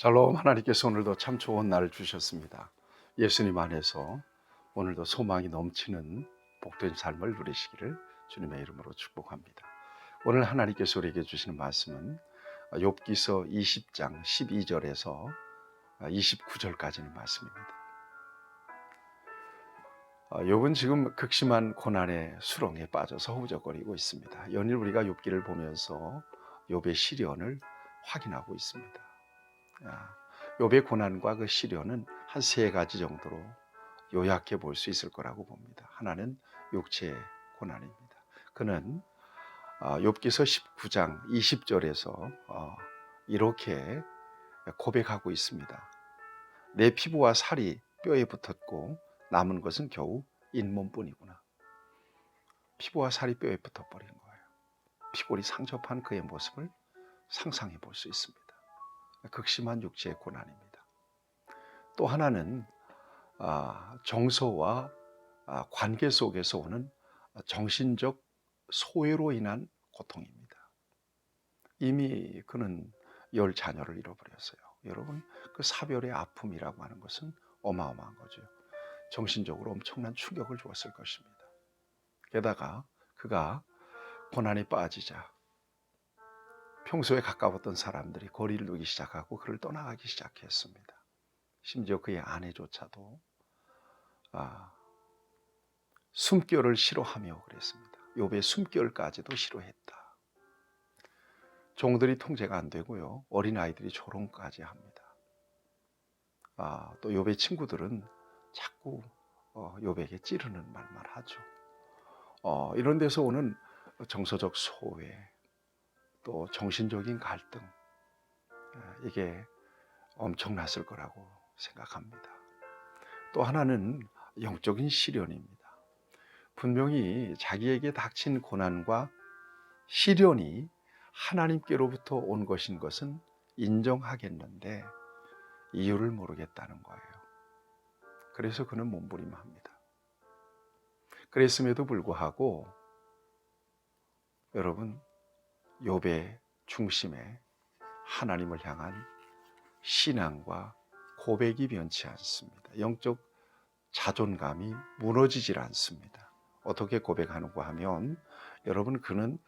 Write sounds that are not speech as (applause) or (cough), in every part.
샬롬 하나님께서 오늘도 참 좋은 날을 주셨습니다. 예수님 안에서 오늘도 소망이 넘치는 복된 삶을 누리시기를 주님의 이름으로 축복합니다. 오늘 하나님께서 우리에게 주시는 말씀은 욥기서 20장 12절에서 29절까지는 말씀입니다. 욥은 지금 극심한 고난의 수렁에 빠져서 허우적거리고 있습니다. 연일 우리가 욥기를 보면서 욥의 시련을 확인하고 있습니다. 욥의 고난과 그 시련은 한 세 가지 정도로 요약해 볼 수 있을 거라고 봅니다. 하나는 육체의 고난입니다. 그는 욥기서 19장 20절에서 이렇게 고백하고 있습니다. 내 피부와 살이 뼈에 붙었고 남은 것은 겨우 잇몸뿐이구나. 피부와 살이 뼈에 붙어버린 거예요. 피골이 상접한 그의 모습을 상상해 볼 수 있습니다. 극심한 육체의 고난입니다. 또 하나는 정서와 관계 속에서 오는 정신적 소외로 인한 고통입니다. 이미 그는 열 자녀를 잃어버렸어요. 여러분, 그 사별의 아픔이라고 하는 것은 어마어마한 거죠. 정신적으로 엄청난 충격을 주었을 것입니다. 게다가 그가 고난에 빠지자 평소에 가까웠던 사람들이 거리를 두기 시작하고 그를 떠나가기 시작했습니다. 심지어 그의 아내조차도 아, 숨결을 싫어하며 그랬습니다. 욥의 숨결까지도 싫어했다. 종들이 통제가 안 되고요. 어린 아이들이 조롱까지 합니다. 아, 또 욥의 친구들은 자꾸 어, 욥에게 찌르는 말만 하죠. 어, 이런 데서 오는 정서적 소외, 또 정신적인 갈등 예, 이게 엄청났을 거라고 생각합니다. 또 하나는 영적인 시련입니다. 분명히 자기에게 닥친 고난과 시련이 하나님께로부터 온 것인 것은 인정하겠는데 이유를 모르겠다는 거예요. 그래서 그는 몸부림합니다. 그랬음에도 불구하고 여러분 욥의 중심에 하나님을 향한 신앙과 고백이 변치 않습니다. 영적 자존감이 무너지질 않습니다. 어떻게 고백하는가 하면 여러분 그는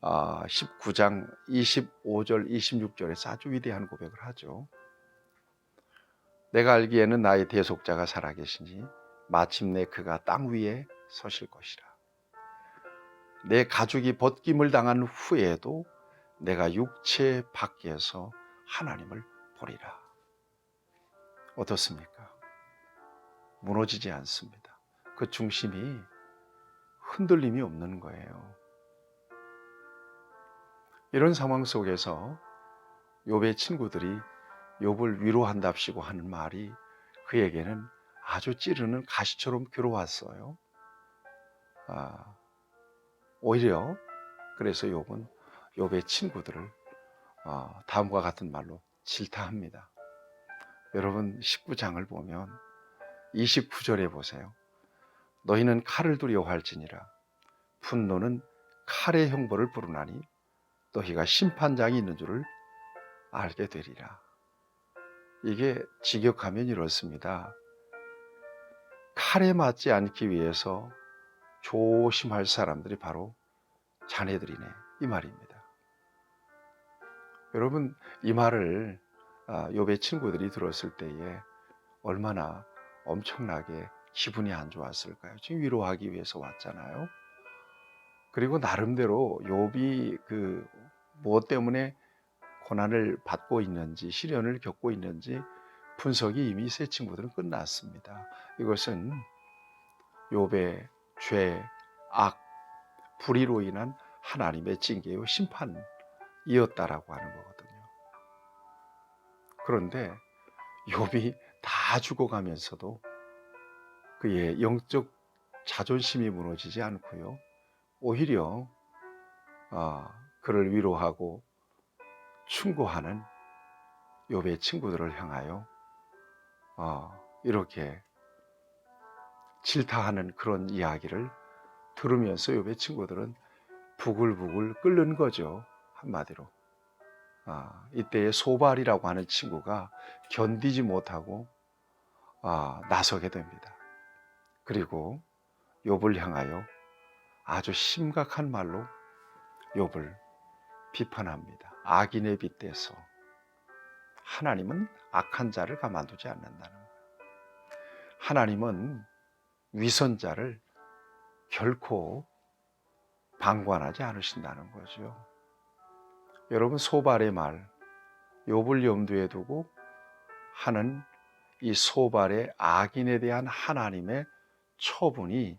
19장 25절 26절에서 아주 위대한 고백을 하죠. 내가 알기에는 나의 대속자가 살아계시니 마침내 그가 땅 위에 서실 것이라. 내 가족이 벗김을 당한 후에도 내가 육체 밖에서 하나님을 보리라. 어떻습니까? 무너지지 않습니다. 그 중심이 흔들림이 없는 거예요. 이런 상황 속에서 욥의 친구들이 욥을 위로한답시고 하는 말이 그에게는 아주 찌르는 가시처럼 괴로웠어요. 아, 오히려 그래서 욥은 욥의 친구들을 어, 다음과 같은 말로 질타합니다. 여러분 19장을 보면 29절에 보세요. 너희는 칼을 두려워할지니라 분노는 칼의 형벌을 부르나니 너희가 심판장이 있는 줄을 알게 되리라. 이게 직역하면 이렇습니다. 칼에 맞지 않기 위해서 조심할 사람들이 바로 자네들이네 이 말입니다. 여러분 이 말을 요배 아, 친구들이 들었을 때에 얼마나 엄청나게 기분이 안 좋았을까요? 지금 위로하기 위해서 왔잖아요. 그리고 나름대로 욥이 그 무엇 때문에 고난을 받고 있는지 시련을 겪고 있는지 분석이 이미 새 친구들은 끝났습니다. 이것은 욥의 죄, 악, 불의로 인한 하나님의 징계요 심판이었다라고 하는 거거든요. 그런데 욥이 다 죽어가면서도 그의 영적 자존심이 무너지지 않고요. 오히려 어, 그를 위로하고 충고하는 욥의 친구들을 향하여 어, 이렇게 질타하는 그런 이야기를 들으면서 욥의 친구들은 부글부글 끓는 거죠. 한마디로. 아, 이때에 소발이라고 하는 친구가 견디지 못하고 아, 나서게 됩니다. 그리고 욥을 향하여 아주 심각한 말로 욥을 비판합니다. 악인에 빗대서 하나님은 악한 자를 가만두지 않는다는 거예요. 하나님은 위선자를 결코 방관하지 않으신다는 거죠. 여러분 소발의 말, 욥을 염두에 두고 하는 이 소발의 악인에 대한 하나님의 처분이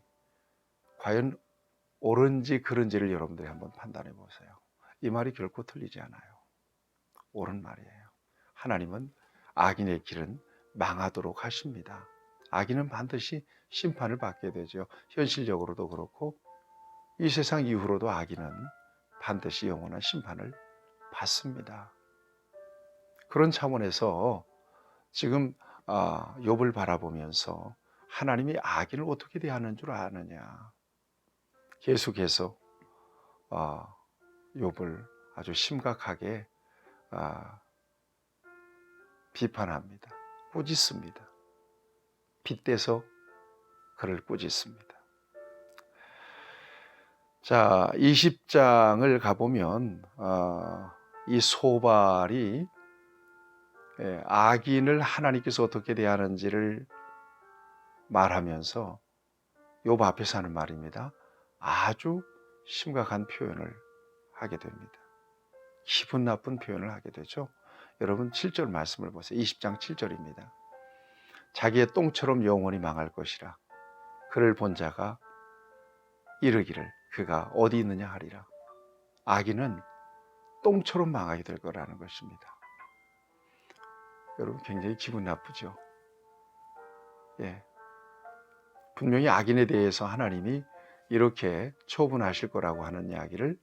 과연 옳은지 그른지를 여러분들이 한번 판단해 보세요. 이 말이 결코 틀리지 않아요. 옳은 말이에요. 하나님은 악인의 길은 망하도록 하십니다. 악인은 반드시 심판을 받게 되죠. 현실적으로도 그렇고 이 세상 이후로도 악인은 반드시 영원한 심판을 받습니다. 그런 차원에서 지금 아, 욥을 바라보면서 하나님이 악인을 어떻게 대하는 줄 아느냐. 계속해서 아, 욥을 아주 심각하게 아, 비판합니다. 꾸짖습니다. 빗대서 그를 꾸짖습니다. 자, 20장을 가보면 어, 이 소발이 예, 악인을 하나님께서 어떻게 대하는지를 말하면서 욥 앞에서 하는 말입니다. 아주 심각한 표현을 하게 됩니다. 기분 나쁜 표현을 하게 되죠. 여러분 7절 말씀을 보세요. 20장 7절입니다. 자기의 똥처럼 영원히 망할 것이라. 그를 본 자가 이르기를 그가 어디 있느냐 하리라. 악인은 똥처럼 망하게 될 거라는 것입니다. 여러분 굉장히 기분 나쁘죠. 예. 분명히 악인에 대해서 하나님이 이렇게 처분하실 거라고 하는 이야기를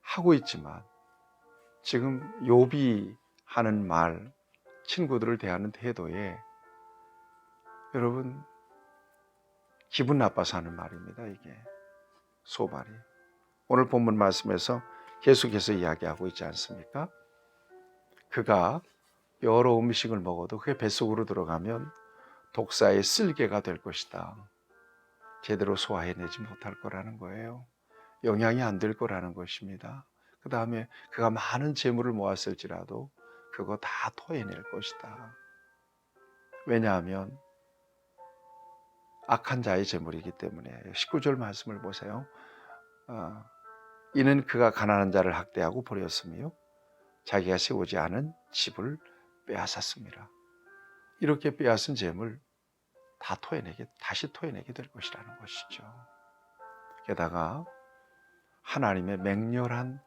하고 있지만 지금 욥이 하는 말, 친구들을 대하는 태도에 여러분 기분 나빠서 하는 말입니다. 이게 소발이 오늘 본문 말씀에서 계속해서 이야기하고 있지 않습니까? 그가 여러 음식을 먹어도 그게 뱃속으로 들어가면 독사의 쓸개가 될 것이다. 제대로 소화해내지 못할 거라는 거예요. 영향이 안 될 거라는 것입니다. 그 다음에 그가 많은 재물을 모았을지라도 그거 다 토해낼 것이다. 왜냐하면 악한 자의 재물이기 때문에 19절 말씀을 보세요. 어, 이는 그가 가난한 자를 학대하고 버렸으며 자기가 세우지 않은 집을 빼앗았습니다. 이렇게 빼앗은 재물 다 토해내게 다시 토해내게 될 것이라는 것이죠. 게다가 하나님의 맹렬한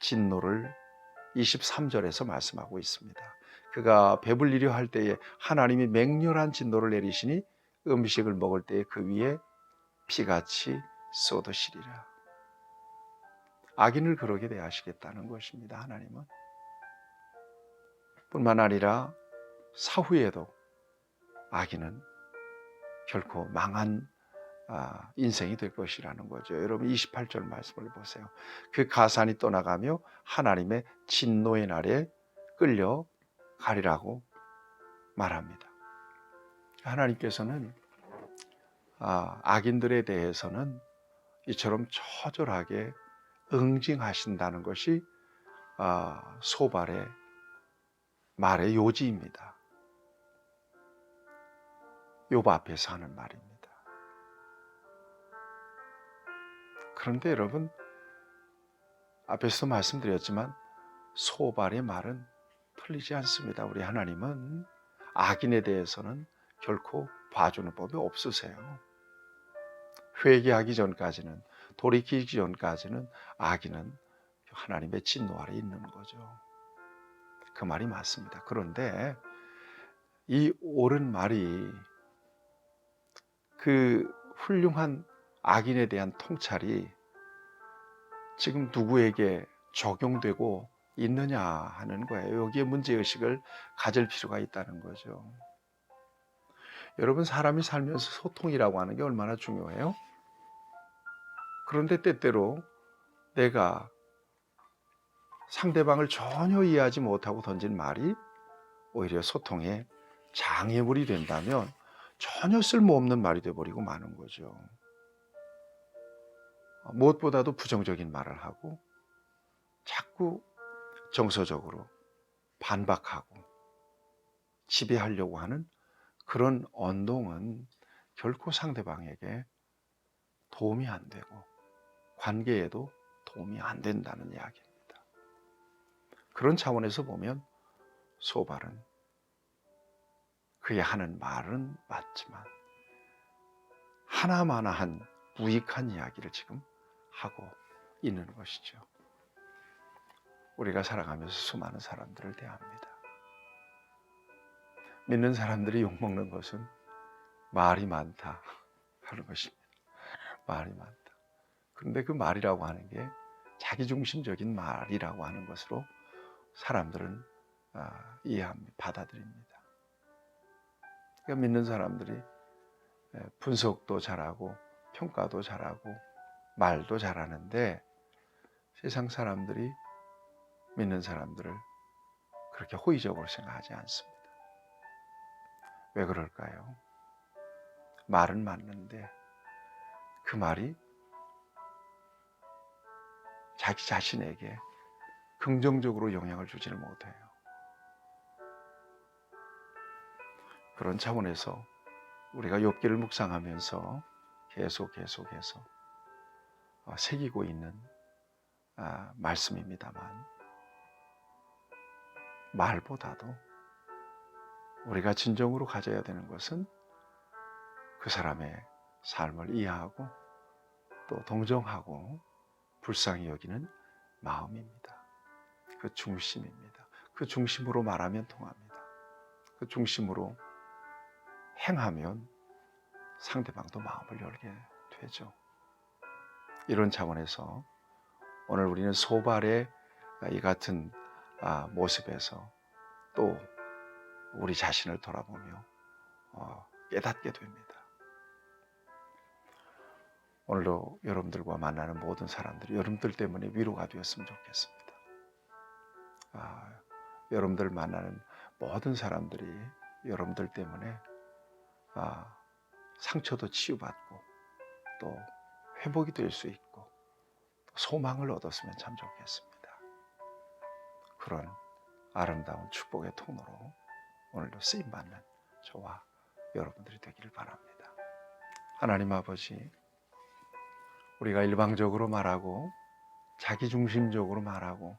진노를 23절에서 말씀하고 있습니다. 그가 배불리려 할 때에 하나님이 맹렬한 진노를 내리시니 음식을 먹을 때에 그 위에 피같이 쏟으시리라. 악인을 그러게 대하시겠다는 것입니다. 하나님은. 뿐만 아니라 사후에도 악인은 결코 망한 아, 인생이 될 것이라는 거죠. 여러분 28절 말씀을 보세요. 그 가산이 떠나가며 하나님의 진노의 날에 끌려 가리라고 말합니다. 하나님께서는 아, 악인들에 대해서는 이처럼 처절하게 응징하신다는 것이 아, 소발의 말의 요지입니다. 욥 앞에서 하는 말입니다. 그런데 여러분 앞에서 말씀드렸지만 소발의 말은 틀리지 않습니다. 우리 하나님은 악인에 대해서는 결코 봐주는 법이 없으세요. 회개하기 전까지는 돌이키기 전까지는 악인은 하나님의 진노 아래 있는 거죠. 그 말이 맞습니다. 그런데 이 옳은 말이 그 훌륭한 악인에 대한 통찰이 지금 누구에게 적용되고 있느냐 하는 거예요. 여기에 문제의식을 가질 필요가 있다는 거죠. 여러분, 사람이 살면서 소통이라고 하는 게 얼마나 중요해요? 그런데 때때로 내가 상대방을 전혀 이해하지 못하고 던진 말이 오히려 소통에 장애물이 된다면 전혀 쓸모없는 말이 돼버리고 마는 거죠. 무엇보다도 부정적인 말을 하고 자꾸 정서적으로 반박하고 지배하려고 하는 그런 언동은 결코 상대방에게 도움이 안 되고 관계에도 도움이 안 된다는 이야기입니다. 그런 차원에서 보면 소발은 그의 하는 말은 맞지만 하나마나한 무익한 이야기를 지금 하고 있는 것이죠. 우리가 살아가면서 수많은 사람들을 대합니다. 믿는 사람들이 욕먹는 것은 말이 많다 (laughs) 하는 것입니다. 말이 많다. 그런데 그 말이라고 하는 게 자기중심적인 말이라고 하는 것으로 사람들은 아, 이해합니다. 받아들입니다. 그러니까 믿는 사람들이 예, 분석도 잘하고 평가도 잘하고 말도 잘하는데 세상 사람들이 믿는 사람들을 그렇게 호의적으로 생각하지 않습니다. 왜 그럴까요? 말은 맞는데 그 말이 자기 자신에게 긍정적으로 영향을 주지를 못해요. 그런 차원에서 우리가 욥기를 묵상하면서 계속 계속해서 어, 새기고 있는 아, 말씀입니다만 말보다도 우리가 진정으로 가져야 되는 것은 그 사람의 삶을 이해하고 또 동정하고 불쌍히 여기는 마음입니다. 그 중심입니다. 그 중심으로 말하면 통합니다. 그 중심으로 행하면 상대방도 마음을 열게 되죠. 이런 차원에서 오늘 우리는 소발의 이 같은 아, 모습에서 또 우리 자신을 돌아보며 어, 깨닫게 됩니다. 오늘도 여러분들과 만나는 모든 사람들이 여러분들 때문에 위로가 되었으면 좋겠습니다. 아, 여러분들 만나는 모든 사람들이 여러분들 때문에 아, 상처도 치유받고 또 회복이 될 수 있고 소망을 얻었으면 참 좋겠습니다. 그런 아름다운 축복의 통로로 오늘도 쓰임 받는 저와 여러분들이 되기를 바랍니다. 하나님 아버지, 우리가 일방적으로 말하고 자기 중심적으로 말하고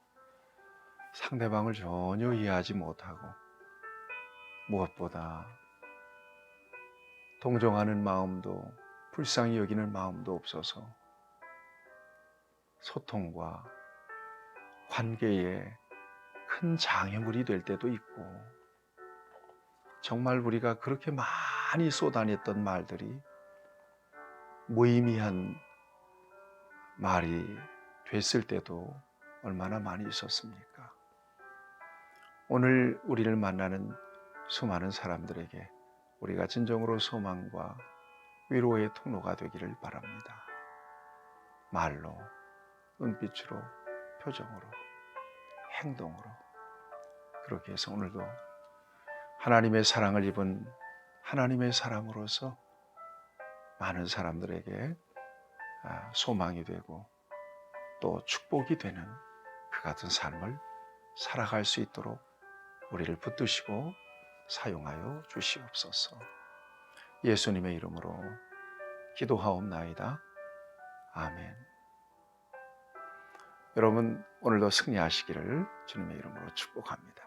상대방을 전혀 이해하지 못하고 무엇보다 동정하는 마음도 불쌍히 여기는 마음도 없어서 소통과 관계에 큰 장애물이 될 때도 있고 정말 우리가 그렇게 많이 쏟아냈던 말들이 무의미한 말이 됐을 때도 얼마나 많이 있었습니까? 오늘 우리를 만나는 수많은 사람들에게 우리가 진정으로 소망과 위로의 통로가 되기를 바랍니다. 말로, 눈빛으로, 표정으로, 행동으로 그렇게 해서 오늘도 하나님의 사랑을 입은 하나님의 사람으로서 많은 사람들에게 아, 소망이 되고 또 축복이 되는 그 같은 삶을 살아갈 수 있도록 우리를 붙드시고 사용하여 주시옵소서. 예수님의 이름으로 기도하옵나이다. 아멘. 여러분 오늘도 승리하시기를 주님의 이름으로 축복합니다.